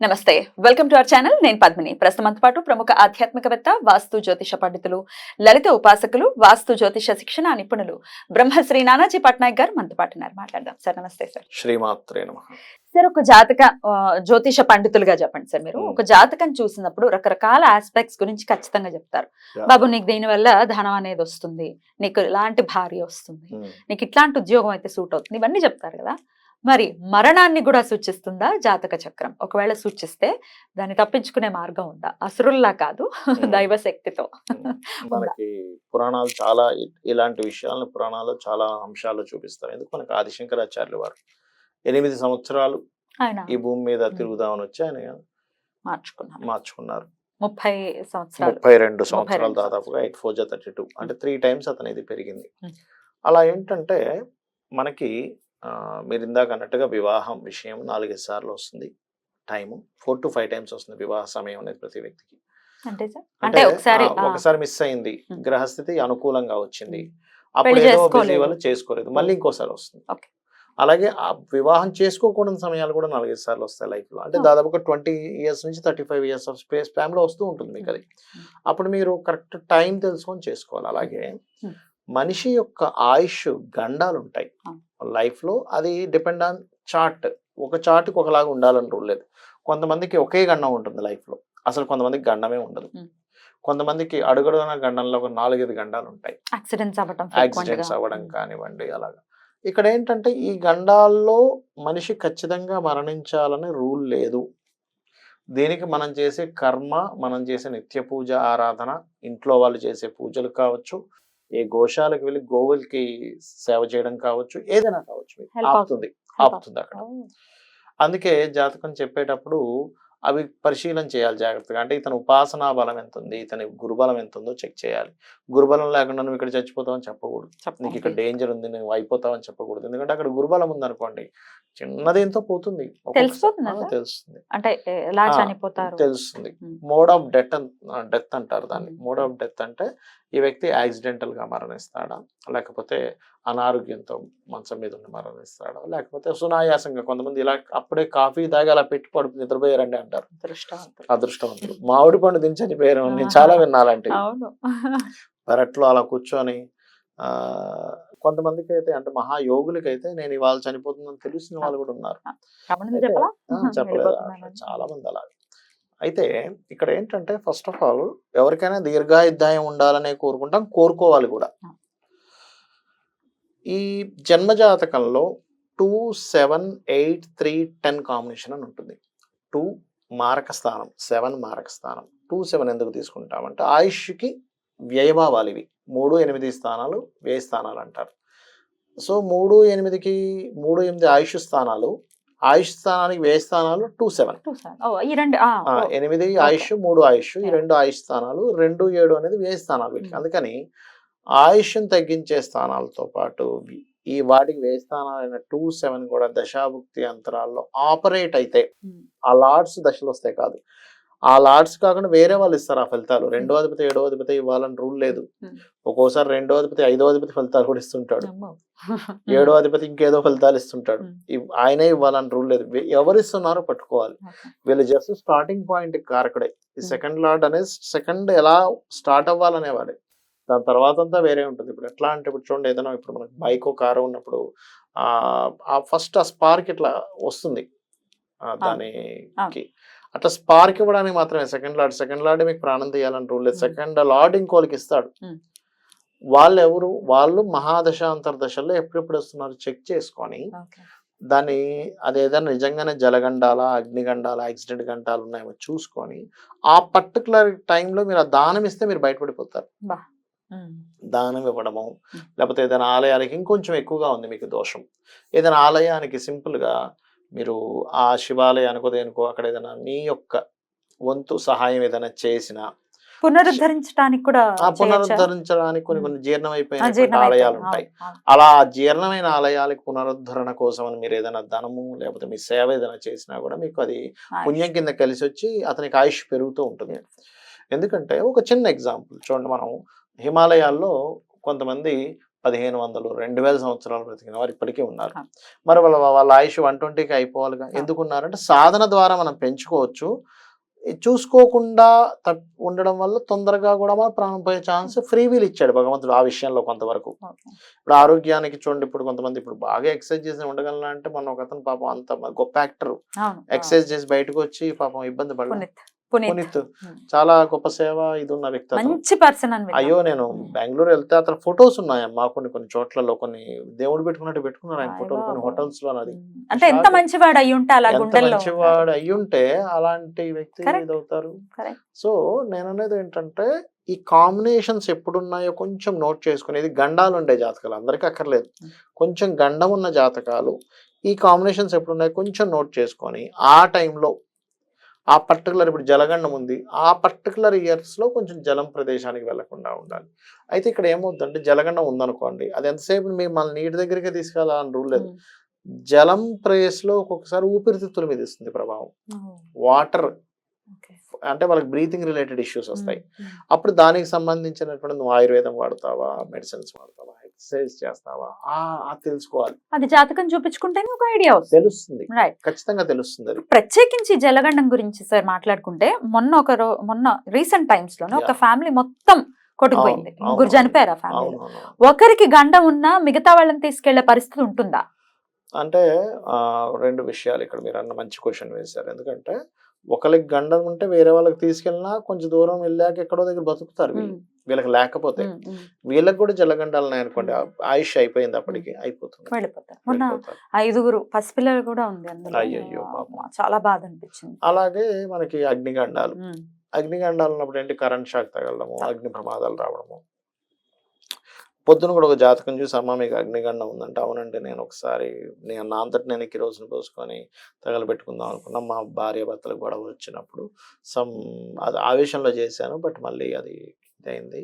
నమస్తే. Welcome to our channel నేను పద్మిని. ప్రస్తుతంతో పాటు ప్రముఖ ఆధ్యాత్మికవేత్త వాస్తు జ్యోతిష పండితులు లలిత ఉపాసకులు వాస్తు జ్యోతిష శిక్షణ నిపుణులు బ్రహ్మశ్రీ నానాజీ పట్నాయక్ గారు మనతో పాటు ఉన్నారు. మాట్లాడదాం. సార్ నమస్తే సార్. శ్రీమాత్రే నమ. సార్ ఒక జాతక జ్యోతిష పండితులుగా చెప్పండి సార్ మీరు. ఒక జాతకం చూసినప్పుడు రకరకాల ఆస్పెక్ట్స్ గురించి ఖచ్చితంగా చెప్తారు. బాబు నీకు దీని వల్ల ధనం అనేది వస్తుంది. నీకు ఇలాంటి భార్య వస్తుంది. నీకు ఇట్లాంటి ఉద్యోగం అయితే సూట్ అవుతుంది. ఇవన్నీ చెప్తారు కదా. మరి మరణాన్ని కూడా సూచిస్తుందా జాతక చక్రం? ఒకవేళ సూచిస్తే దాన్ని తప్పించుకునే మార్గం ఉందా? అసురుల్లా కాదు దైవ శక్తితో. మనకి పురాణాలు చాలా ఇలాంటి విషయాలను పురాణాలు చాలా అంశాలు చూపిస్తారు. ఎందుకు? మనకి ఆదిశంకరాచార్యులు వారు ఎనిమిది సంవత్సరాలు ఈ భూమి మీద. తిరుగుదామని వచ్చి ఆయన మార్చుకున్నారు. మార్చుకున్నారు. ముప్పై సంవత్సరాలు. ముప్పై రెండు సంవత్సరాలు దాదాపుగా ఎయిట్ ఫోర్ జా థర్టీ టూ. అంటే త్రీ టైమ్స్ అతను ఇది పెరిగింది. అలా ఏంటంటే మనకి మీరు ఇందాక అన్నట్టుగా వివాహం విషయం నాలుగైదు సార్లు వస్తుంది time four to five times వస్తుంది వివాహ సమయం అనేది ప్రతి వ్యక్తికి అంటే సార్ అంటే ఒకసారి మిస్ అయింది. గ్రహస్థితి అనుకూలంగా వచ్చింది. అప్పుడు ఏదో. వల్ల చేసుకోలేదు మళ్ళీ ఇంకోసారి వస్తుంది. అలాగే ఆ వివాహం చేసుకోకూడని సమయాలు కూడా నాలుగైదు సార్లు వస్తాయి లైఫ్లో అంటే. దాదాపుగా ట్వంటీ ఇయర్స్ నుంచి థర్టీ ఫైవ్ ఇయర్స్ ఆఫ్ స్పేస్లో వస్తూ ఉంటుంది మీకు అది. అప్పుడు మీరు కరెక్ట్ టైం తెలుసుకొని చేసుకోవాలి అలాగే. మనిషి యొక్క ఆయుష్ గండాలు ఉంటాయి Ah. లైఫ్లో అది డిపెండ్ ఆన్ చార్ట్. ఒక చార్ట్కి ఒకలాగా ఉండాలని రూల్ లేదు. కొంతమందికి ఒకే గండం ఉంటుంది లైఫ్లో అసలు కొంతమందికి గండమే ఉండదు. కొంతమందికి అడుగడుగున గండంలో ఒక నాలుగైదు గండాలు ఉంటాయి యాక్సిడెంట్స్ frequent యాక్సిడెంట్స్. అవ్వడం కానివ్వండి అలాగా. ఇక్కడ ఏంటంటే ఈ గండాల్లో మనిషి ఖచ్చితంగా మరణించాలని రూల్ లేదు. దీనికి మనం చేసే కర్మ మనం చేసే నిత్య పూజ ఆరాధన ఇంట్లో వాళ్ళు చేసే పూజలు కావచ్చు ఏ గోశాలకు వెళ్ళి గోవులకి సేవ చేయడం కావచ్చు ఏదైనా కావచ్చు ఆపుతుంది ఆపుతుంది అక్కడ. అందుకే జాతకం చెప్పేటప్పుడు అవి పరిశీలన చేయాలి జాగ్రత్తగా. అంటే ఇతని ఉపాసనా బలం ఎంత ఉంది ఇతని గురుబలం ఎంత ఉందో చెక్ చేయాలి. గురుబలం లేకుండా నువ్వు ఇక్కడ చచ్చిపోతావని చెప్పకూడదు. నీకు ఇక్కడ. డేంజర్ ఉంది నువ్వు అయిపోతావని చెప్పకూడదు. ఎందుకంటే అక్కడ గురుబలం ఉంది అనుకోండి చిన్నదేంతో పోతుంది? తెలుస్తుంది. అంటే ఎలా ఆ, చనిపోతారు? తెలుస్తుంది. మోడ్ ఆఫ్ డెత్ డెత్ అంటారు దాన్ని. మోడ్ ఆఫ్ డెత్ అంటే ఈ వ్యక్తి యాక్సిడెంటల్గా మరణిస్తాడా? లేకపోతే అనారోగ్యంతో మంచం మీద ఉండి మరణిస్తాడా? లేకపోతే సునాయాసంగా కొంతమంది ఇలా అప్పుడే కాఫీ తాగి అలా పెట్టి పడుపు నిద్రపోయారండి అంటారు. అదృష్టవంతులు. మామిడి పండు దించి చనిపోయారు నేను. చాలా విన్నాలంటే పెరట్లో అలా కూర్చొని ఆ కొంతమందికి అయితే అంటే మహాయోగులకి అయితే నేను ఇవాళ చనిపోతుందని తెలిసిన వాళ్ళు కూడా ఉన్నారు. చెప్పలేదు. చాలా మంది అలా అయితే ఇక్కడ ఏంటంటే ఫస్ట్ ఆఫ్ ఆల్ ఎవరికైనా దీర్ఘాయుద్ధాయం ఉండాలనే కోరుకుంటాం కోరుకోవాలి కూడా. ఈ జన్మజాతకంలో two seven eight three ten combination అని ఉంటుంది. టూ మారక స్థానం సెవెన్ మారక స్థానం. టూ సెవెన్ ఎందుకు తీసుకుంటామంటే ఆయుష్కి వ్యయభావాలు ఇవి మూడు ఎనిమిది స్థానాలు వ్యయ స్థానాలు అంటారు. సో మూడు ఎనిమిదికి మూడు ఎనిమిది ఆయుష్ స్థానాలు. ఆయుష్ స్థానానికి వ్యయ స్థానాలు టూ సెవెన్. ఎనిమిది ఆయుష్ మూడు ఆయుష్ ఈ. రెండు ఆయుష్ స్థానాలు రెండు ఏడు అనేది వ్యయ స్థానాలు వీటికి. అందుకని ఆయుష్ని తగ్గించే స్థానాలతో పాటు ఈ వాటికి వ్యయ స్థానాలైన టూ సెవెన్ కూడా దశాభుక్తి అంతరాల్లో ఆపరేట్ అయితే ఆ లార్డ్స్ దశలు వస్తాయి కాదు. ఆ లార్డ్స్ కాకుండా వేరే వాళ్ళు ఇస్తారు ఆ ఫలితాలు. రెండో అధిపతి ఏడో అధిపతి ఇవ్వాలని రూల్ లేదు. ఒక్కోసారి రెండో అధిపతి ఐదో అధిపతి ఫలితాలు కూడా ఇస్తుంటాడు. ఏడో అధిపతి ఇంకేదో ఫలితాలు ఇస్తుంటాడు. ఆయనే ఇవ్వాలని రూల్ లేదు. ఎవరు ఇస్తున్నారో పట్టుకోవాలి. వీళ్ళు జస్ట్ స్టార్టింగ్ పాయింట్ కారకుడే. ఈ. సెకండ్ లార్డ్ అనేది సెకండ్ ఎలా స్టార్ట్ అవ్వాలనే వాడే దాని తర్వాత అంతా వేరే ఉంటుంది. ఇప్పుడు ఎట్లా అంటే ఇప్పుడు చూడండి ఏదైనా ఇప్పుడు మనకి బైక్ కారు ఉన్నప్పుడు ఆ ఫస్ట్ ఆ స్పార్క్ ఇట్లా వస్తుంది. దానికి అట్లా స్పార్క్ ఇవ్వడానికి మాత్రమే. సెకండ్ లార్డ్ సెకండ్ లార్డ్ మీకు ప్రాణం తీయాలని రూల్ లేదు. సెకండ్ లార్డ్ ఇంకోళ్ళకి ఇస్తాడు. వాళ్ళు ఎవరు వాళ్ళు మహాదశ అంతర్దశల్లో ఎప్పుడెప్పుడు వస్తున్నారు? చెక్ చేసుకొని. దాన్ని అది ఏదైనా నిజంగానే జలగండాల అగ్నిగండాల యాక్సిడెంట్ గంటాలు ఉన్నాయేమో చూసుకొని ఆ పర్టికులర్ టైంలో మీరు ఆ దానం ఇస్తే మీరు బయటపడిపోతారు. దానం ఇవ్వడము. లేకపోతే ఏదైనా ఆలయాలకి ఇంకొంచెం ఎక్కువగా ఉంది మీకు దోషం. ఏదైనా ఆలయానికి సింపుల్గా మీరు ఆ శివాలయానికో దేనికో అక్కడ ఏదైనా మీ యొక్క వంతు సహాయం ఏదైనా చేసినా పునరుద్ధరించడానికి కూడా? పునరుద్ధరించడానికి కొన్ని. కొన్ని జీర్ణం ఆ, అయిపోయిన జీర్ణం ఆలయాలు. ఉంటాయి. అలా జీర్ణమైన ఆలయాలకు పునరుద్ధరణ కోసం మీరు ఏదైనా ధనము లేకపోతే మీ సేవ ఏదైనా చేసినా కూడా మీకు అది. పుణ్యం కింద కలిసి వచ్చి అతనికి ఆయుష్ పెరుగుతూ ఉంటుంది ఎందుకంటే ఒక చిన్న ఎగ్జాంపుల్ చూడండి మనం హిమాలయాల్లో కొంతమంది పదిహేను వందలు రెండు వేల సంవత్సరాలు బ్రతికిన వారు ఇప్పటికీ ఉన్నారు. మరి వాళ్ళ వాళ్ళ ఆయుష్ వన్ ట్వంటీకి అయిపోవాలిగా. ఎందుకు ఉన్నారంటే సాధన ద్వారా మనం పెంచుకోవచ్చు. చూసుకోకుండా ఉండడం వల్ల తొందరగా కూడా మన ప్రాణం పోయే ఛాన్స్ ఫ్రీ వీల్ ఇచ్చాడు భగవంతుడు ఆ విషయంలో కొంతవరకు. ఇప్పుడు ఆరోగ్యానికి చూడండి ఇప్పుడు కొంతమంది ఇప్పుడు బాగా ఎక్సర్సైజ్ చేసి ఉండగలనా అంటే మన ఒక అతను పాపం అంత గొప్ప యాక్టర్. ఎక్సర్సైజ్ చేసి బయటకు వచ్చి పాపం ఇబ్బంది పడ్డాడు. పునీత్. చాలా గొప్ప సేవ ఇది ఉన్న వ్యక్తి. మంచి పర్సన్ అని. అయ్యో నేను బెంగళూరు వెళ్తే అతను ఫొటోస్ ఉన్నాయమ్మా కొన్ని కొన్ని చోట్లలో కొన్ని దేవుడు పెట్టుకున్నట్టు పెట్టుకున్నారు ఆయన ఫోటోలు కొన్ని. హోటల్స్లో అది. అంటే ఎంత. మంచివాడు అయి ఉంటే అలా గుండెల్లో మంచివాడు అయ్యుంటే అలాంటి వ్యక్తి. ఇదవుతారు. సో నేను అనేది ఏంటంటే ఈ కాంబినేషన్స్ ఎప్పుడున్నాయో కొంచెం నోట్ చేసుకునేది గండాలు ఉండే జాతకాలు అందరికీ అక్కర్లేదు. కొంచెం గండం ఉన్న జాతకాలు ఈ కాంబినేషన్స్ ఎప్పుడున్నాయో కొంచెం నోట్ చేసుకొని ఆ టైంలో ఆ పర్టికులర్ ఇప్పుడు జలగండం ఉంది ఆ పర్టికులర్ ఇయర్స్లో కొంచెం జలం ప్రదేశానికి వెళ్ళకుండా ఉండాలి అయితే ఇక్కడ ఏమవుతుందంటే జలగండం ఉందనుకోండి అది ఎంతసేపు మీకు మన నీటి దగ్గరికి తీసుకెళ్ళాలని రూల్ లేదు ఉమ్. జలం ప్రేస్లో ఒక్కొక్కసారి ఊపిరితిత్తుల మీద ఇస్తుంది ప్రభావం వాటర్. అంటే వాళ్ళకి బ్రీతింగ్ రిలేటెడ్ ఇష్యూస్ వస్తాయి ఉమ్, ఉమ్. అప్పుడు దానికి సంబంధించినటువంటి నువ్వు ఆయుర్వేదం వాడతావా మెడిసిన్స్ వాడతావా ఎక్సర్సైజ్ చేస్తావా? ఆ తెలుసుకోవాలి. అది జాతకం చూపించుకుంటేనే ఒక ఐడియా వస్తుంది. తెలుస్తుంది. రైట్ ఖచ్చితంగా తెలుస్తుంది అది. ప్రత్యేకించి జలగండం గురించి సార్ మాట్లాడుకుంటే మొన్న ఒక మొన్న రీసెంట్ టైమ్స్లోనే ఒక. ఫ్యామిలీ మొత్తం కొట్టుకుపోయింది. ముగ్గురు. చనిపోయారు ఆ ఫ్యామిలీ ఒకరికి గండం ఉన్నా మిగతా వాళ్ళని తీసుకెళ్ళే పరిస్థితి ఉంటుందా? అంటే ఆ, రెండు విషయాలు ఇక్కడ మీరు అన్న మంచి క్వశ్చన్ వేశారు. ఎందుకంటే ఒకరికి గండం ఉంటే వేరే వాళ్ళకి తీసుకెళ్ళినా కొంచెం దూరం వెళ్ళాక ఎక్కడో దగ్గర బతుకుతారు వీళ్ళు. వీళ్ళకి లేకపోతే. వీళ్ళకి కూడా జలగండాలు ఉన్నాయి అనుకోండి ఆయుష్ అయిపోయింది అప్పటికి అయిపోతుంది. వెళ్ళిపోతారు. మొన్న వెళ్ళిపోతారు. ఐదుగురు పసిపిల్లలు కూడా ఉంది అందులో. అయ్యయ్యో, పాపం. ఆ, చాలా బాధ అనిపించింది. అలాగే మనకి అగ్నిగండాలు. అగ్నిగండాలు ఉన్నప్పుడు ఏంటి? కరెంట్ షాక్ తగలడము అగ్ని ప్రమాదాలు రావడము. పొద్దున కూడా ఒక జాతకం చూసి అమ్మ మీకు అగ్నిగండం ఉందంటే అవునంటే నేను ఒకసారి నేను నా అంతటి నేను కిరోసిన్ పోసుకొని తగలబెట్టుకుందాం అనుకున్నా. మా భార్య భర్తలు గొడవ వచ్చినప్పుడు సమ్ అది ఆవేశంలో చేశాను. బట్ మళ్ళీ అది ఇదైంది.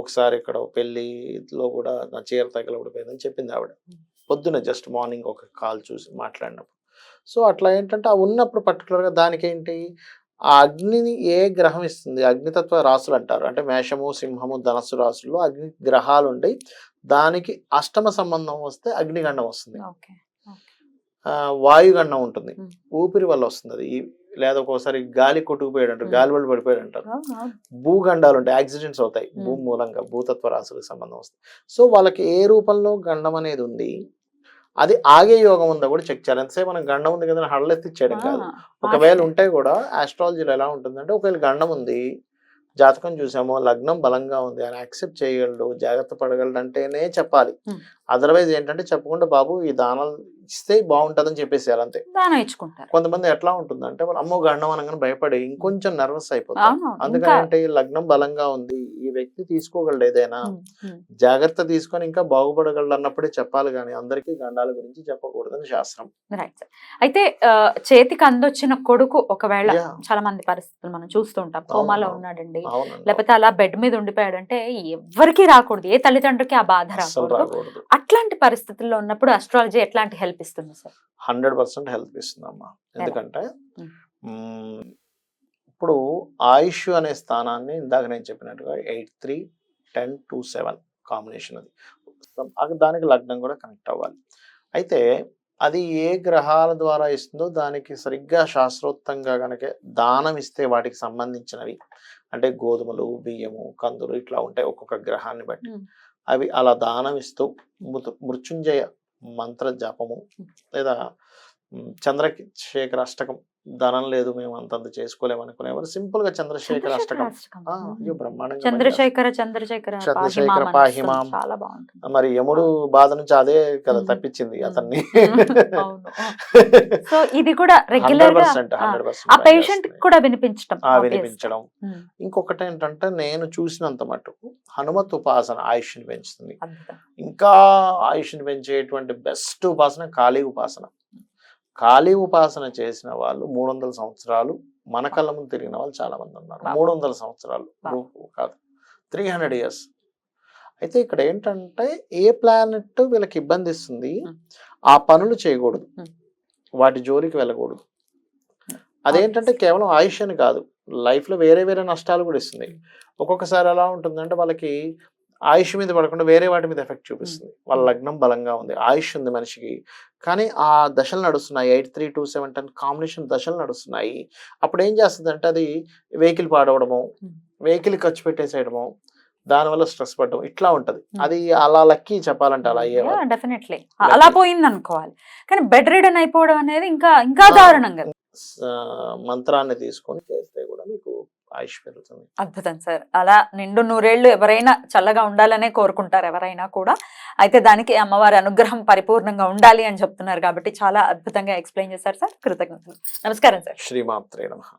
ఒకసారి ఇక్కడ పెళ్ళిలో కూడా నా చీర తగలబడిపోయిందని చెప్పింది ఆవిడ. పొద్దున జస్ట్ మార్నింగ్ ఒక కాల్ చూసి మాట్లాడినప్పుడు. సో అట్లా ఏంటంటే ఆ ఉన్నప్పుడు పర్టికులర్గా దానికేంటి? ఆ అగ్నిని ఏ గ్రహం ఇస్తుంది? అగ్నితత్వ రాసులు అంటారు. అంటే మేషము సింహము ధనస్సు రాసుల్లో అగ్ని గ్రహాలు ఉండి దానికి అష్టమ సంబంధం వస్తే అగ్నిగండం వస్తుంది. వాయుగండం ఉంటుంది. ఊపిరి వల్ల వస్తుంది అది. లేదా ఒక్కోసారి గాలి కొట్టుకుపోయాడు అంటారు. గాలి వల్ల పడిపోయాడు అంటారు. భూగండాలు ఉంటాయి. యాక్సిడెంట్స్ అవుతాయి. భూ. మూలంగా భూతత్వ రాశులకు సంబంధం వస్తుంది. సో వాళ్ళకి ఏ రూపంలో గండం అనేది ఉంది? అది ఆగే యోగం ఉందా కూడా చెక్ చేయాలి. ఎంతసేపు మనం గండం ఉంది కదా హడలెత్తిచ్చేయడం కాదు. ఆ, ఒకవేళ ఉంటే కూడా ఆస్ట్రాలజీలో ఎలా ఉంటుందంటే ఒకవేళ గండం ఉంది జాతకం చూసామో లగ్నం బలంగా ఉంది అని యాక్సెప్ట్ చేయగలడు జాగ్రత్త పడగలడు అంటేనే చెప్పాలి. అదర్వైజ్ ఏంటంటే చెప్పకుండా బాబు ఈ దానాలు ఇస్తే బాగుంటుందని చెప్పేసేయాలి అంతే. దానం ఇచ్చుకుంటారు. కొంతమంది ఎట్లా ఉంటుందంటే వాళ్ళు అమ్మో గండం అనగానే భయపడి ఇంకొంచెం నర్వస్ అయిపోతారు. అంటే ఈ లగ్నం బలంగా ఉంది ఈ వ్యక్తి తీసుకోగలడు ఏదైనా. జాగ్రత్త తీసుకొని ఇంకా బాగుపడగలడు అన్నప్పుడే చెప్పాలి కానీ అందరికీ గండాల గురించి చెప్పకూడదని శాస్త్రం. రైట్ అయితే చేతికి అందొచ్చిన కొడుకు ఒకవేళ. చాలా మంది పరిస్థితులు మనం చూస్తూ ఉంటాం. కోమాలో. ఉన్నాడండి. లేకపోతే అలా బెడ్ మీద ఉండిపోయాడంటే ఎవ్వరికి రాకూడదు. ఏ తల్లిదండ్రులకి ఆ బాధ రాకూడదు. అట్లాంటి పరిస్థితుల్లో ఉన్నప్పుడు అస్ట్రాలజీ ఎట్లాంటి హెల్ప్ ఇస్తుంది సార్ హండ్రెడ్ పర్సెంట్ హెల్ప్ ఇస్తుందమ్మా. ఎందుకంటే ఇప్పుడు ఆయుష్ అనే స్థానాన్ని ఇందాక నేను చెప్పినట్టుగా eight three ten two seven combination అది. దానికి లగ్నం కూడా కనెక్ట్ అవ్వాలి. అయితే అది ఏ గ్రహాల ద్వారా ఇస్తుందో దానికి సరిగ్గా శాస్త్రోక్తంగా కనుక దానం ఇస్తే వాటికి సంబంధించినవి. అంటే గోధుమలు బియ్యము కందులు ఇట్లా ఉంటాయి ఒక్కొక్క గ్రహాన్ని బట్టి. అవి అలా దానం ఇస్తూ మృతు- మృత్యుంజయ మంత్ర జపము లేదా చంద్రశేఖర అష్టకం ధనం లేదు మేము అంతంత చేసుకోలేము అనుకునేవారు సింపుల్గా చంద్రశేఖర అష్టకం అయ్యో బ్రహ్మాండంగా చంద్రశేఖర చంద్రశేఖర చంద్రశేఖర పాహిమాం. మరి యముడు బాధ నుంచి అదే కదా. తప్పించింది. అతన్ని. సో ఇది కూడా రెగ్యులర్ ఆ, పేషెంట్ కూడా వినిపించడం. వినిపించడం ఇంకొకటి ఏంటంటే నేను చూసినంత మటుకు హనుమత్ ఉపాసన ఆయుష్ని పెంచుతుంది. ఇంకా ఆయుష్ని పెంచేటువంటి బెస్ట్ ఉపాసన కాళీ ఉపాసన. కాళీ ఉపాసన చేసిన వాళ్ళు మూడు వందల సంవత్సరాలు మన కళ్ళ ముందు తిరిగిన వాళ్ళు చాలా మంది ఉన్నారు. మూడు వందల సంవత్సరాలు కాదు. Three hundred years. అయితే ఇక్కడ ఏంటంటే ఏ ప్లానెట్ వీళ్ళకి ఇబ్బంది ఇస్తుంది. ఆ పనులు చేయకూడదు. వాటి జోలికి వెళ్ళకూడదు. అదేంటంటే కేవలం ఆయుష్ అని కాదు లైఫ్లో వేరే వేరే నష్టాలు కూడా ఇస్తుంది. ఒక్కొక్కసారి ఎలా ఉంటుందంటే వాళ్ళకి ఆయుష్ మీద పడకుండా వేరే వాటి మీద ఎఫెక్ట్ చూపిస్తుంది. వాళ్ళ లగ్నం బలంగా ఉంది. ఆయుష్ ఉంది మనిషికి. కానీ ఆ దశలు నడుస్తున్నాయి. Eight three two seven ten combination దశలు నడుస్తున్నాయి. అప్పుడు ఏం చేస్తుంది అంటే అది వెహికల్ పాడవడము. వెహికల్ ఖర్చు పెట్టేసేయడము దానివల్ల స్ట్రెస్ పడడం ఇట్లా ఉంటది. అది అలా లక్కీ చెప్పాలంటే అలా అయ్యే డెఫినెట్లీ. అలా పోయింది అనుకోవాలి కానీ బెడ్ రిడన్ అయిపోవడం అనేది ఇంకా ఇంకా ఆ. దారుణం కదా. మంత్రాన్ని తీసుకొని చేస్తే కూడా మీకు ఆయుష్ పెరుగుతుంది అద్భుతం సార్. అలా నిండు నూరేళ్ళు ఎవరైనా చల్లగా ఉండాలనే కోరుకుంటారు ఎవరైనా కూడా. అయితే దానికి అమ్మవారి అనుగ్రహం పరిపూర్ణంగా ఉండాలి అని చెప్తున్నారు కాబట్టి చాలా అద్భుతంగా ఎక్స్ప్లెయిన్ చేశారు సార్. కృతజ్ఞతలు. నమస్కారం సార్. శ్రీమాత్రే నమ.